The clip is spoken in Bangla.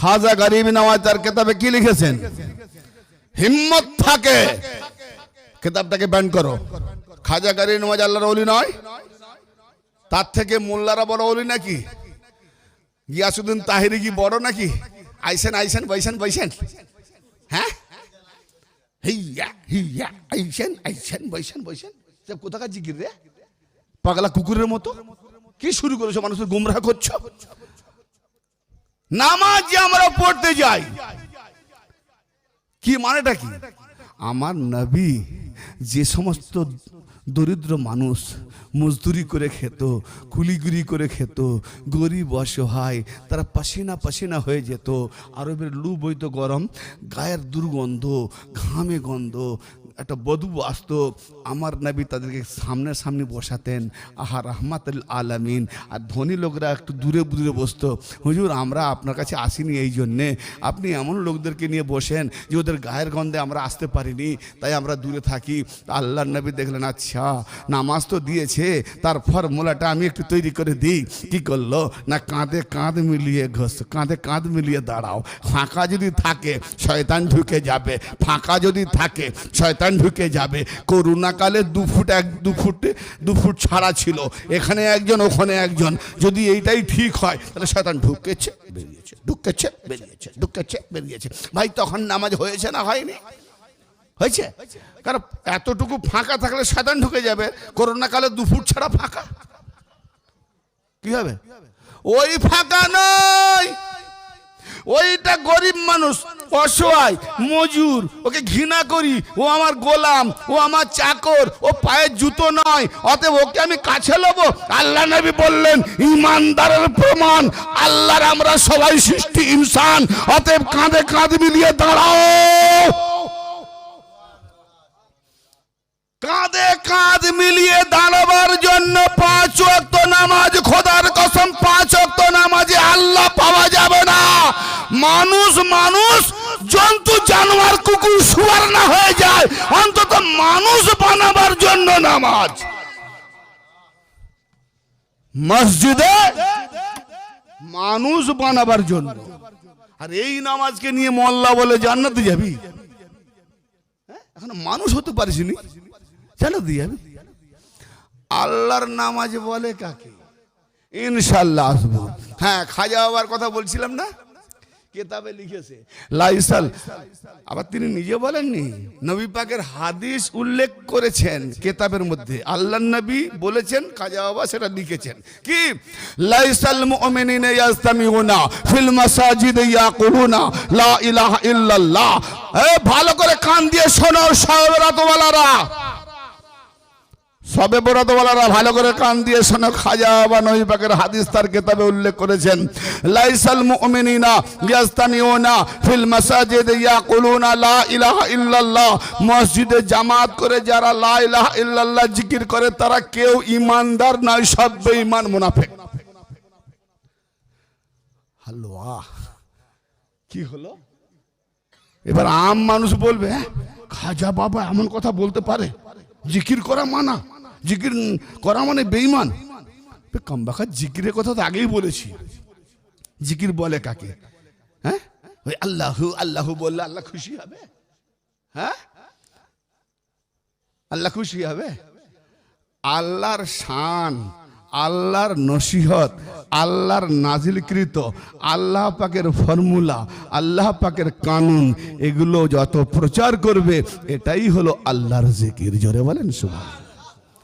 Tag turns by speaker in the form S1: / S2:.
S1: খাজা গরিব নওয়াজ তার কেতাবে কি লিখেছেন? হিম্মত থাকে। কেতাবটাকে ব্যান করো। খাজা গরিব নওয়াজ আল্লাহর অলি নয়। তার থেকে মোল্লারা বড় অলি নাকি? গিয়াসুদ্দিন তাহিরি কি বড় নাকি? আইসেন আইসেন বৈসেন বৈসেন হ্যাঁ? হিয়া হিয়া, আইসেন আইসেন বৈসেন বৈসেন সব কোথাকার জিকির রে? পাগলা কুকুরের মতো? কি শুরু করেছ? মানুষের গুমরাহ করছ? নামাজ যে আমরা পড়তে যাই। কি মানেটা কি? আমার নবী যে সমস্ত দরিদ্র মানুষ মজদুরি করে খেত কুলিগুড়ি করে খেত, গরিব অসহায়, তারা পাসিনা পাসিনা হয়ে যেত। আরবের লু বইতো গরম, গায়ের দুর্গন্ধ, ঘামে গন্ধ একটা বধু আসতো, আমার নবী তাদেরকে সামনে সামনে বসাতেন, আহা রহমাত আলামিন। আর ধনী লোকরা একটু দূরে দূরে বসতো, হুজুর, আমরা আপনার কাছে আসিনি এই জন্যে। আপনি এমন লোকদেরকে নিয়ে বসেন যে ওদের গায়ের গন্ধে আমরা আসতে পারিনি, তাই আমরা দূরে থাকি। তা আল্লাহর নবী দেখলেন আচ্ছা নামাজ তো দিয়েছে, তার ফর্মুলাটা আমি একটু তৈরি করে দিই। কি করল? না, কাঁধে কাঁধ মিলিয়ে ঘষ, কাঁধে কাঁধ মিলিয়ে দাঁড়াও। ফাঁকা যদি থাকে, শয়তান ঢুকে যাবে। ফাঁকা যদি থাকে, শয়তান ঢুকে যাবে। করোনাকালে দু ফুট এক, দু ফুটে, দু ফুট ছাড়া ছিল। এখানে একজন, ওখানে একজন। যদি এইটাই ঠিক হয়, তাহলে শয়তান ঢুকেছে, বেরিয়েছে। ঢুকেছে বেরিয়েছে ঢুকেছে, বেরিয়েছে। ভাই, তখন নামাজ হয়েছে না হয়নি? হয়েছে? কারণ এতটুকু ফাঁকা থাকলে শয়তান ঢুকে যাবে। করোনাকালে দু ফুট ছাড়া ফাঁকা। কি হবে? ওই ফাঁকা নয়। ওইটা গরিব মানুষ। অসহায় মজুর, ওকে ঘৃণা করি, ও আমার গোলাম, ও আমার চাকর, ও পায়ের জুতো নয়, অতএব ওকে আমি কাছে নেব। আল্লাহ নবী বললেন, ইমানদারের প্রমাণ, আল্লাহর আমরা সবাই সৃষ্টি ইনসান, অতএব কাঁধে কাঁধ মিলিয়ে দাঁড়াও। কাঁধে কাঁধ মিলিয়ে দাঁড়াবার জন্য পাঁচ ওয়াক্ত নামাজ, খোদার কসম, পাঁচ ওয়াক্ত নামাজে আল্লাহ পাওয়া যাবে না। মানুষ মানুষ জন্তু, জানোয়ার, কুকুর শুয়ার না হয়ে যায়। অন্তত মানুষ বানাবার জন্য নামাজ। মসজিদে মানুষ বানাবার জন্য। আর এই নামাজকে নিয়ে মোল্লা বলে, জান্নাতে যাবি? হ্যাঁ? এখন মানুষ হতে পারিস নি। জান্নাতে যাবি? আল্লাহর নামাজ বলে কাকে? ইনশাল্লাহ আসব। হ্যাঁ খাজা বাবার কথা বলছিলাম না? কেতাবে লিখেছে। লাইসাল। আবার তিনি নিজে বলেননি নবী পাকের হাদিস উল্লেখ করেছেন কেতাবের মধ্যে। আল্লাহ নবী বলেছেন খাজা বাবা সেটা লিখেছেন। কি? লাইসাল মুমিনিনা ইয়াস্তামিউনা ফিল মাসাজিদ ইয়াকুলুনা লা ইলাহা ইল্লাল্লাহ। এ ভালো করে কান দিয়ে শোনো সাহেবরাতওয়ালারা সবে বরাতওয়ালারা ভালো করে কান দিয়ে শোনো খাজা বা নবী পাকের হাদিস তার কেতাবে উল্লেখ করেছেন। লাইসাল মুমিনিনা ইয়াস্তানিউনা ফিল মাসাজিদ ইয়াকুলুনা লা ইলাহা ইল্লাল্লাহ। মসজিদে জামাত করে যারা লা ইলাহা ইল্লাল্লাহ জিকির করে তারা কেউ ইমানদার নয় সব বেঈমান মুনাফিক। আহ কি হলো? এবার আম মানুষ বলবে "হ্যাঁ, খাজা বাবা এমন কথা বলতে পারে? জিকির করা মানা? জিকির করা মানে বেইমান কমবাখা জিকিরের কথা তো আগেই বলেছি। জিকির বলে কাকে? হ্যাঁ? ওই আল্লাহু আল্লাহু বললে আল্লাহ খুশি হবে। হ্যাঁ? আল্লাহ খুশি হবে। আল্লাহর শান, আল্লাহর নসিহত, আল্লাহর নাজিলকৃত, আল্লাহ পাকের ফর্মুলা, আল্লাহ পাকের কানুন, এগুলো যত প্রচার করবে, এটাই হলো আল্লাহর জিকির। জোরে বলেন সুবহান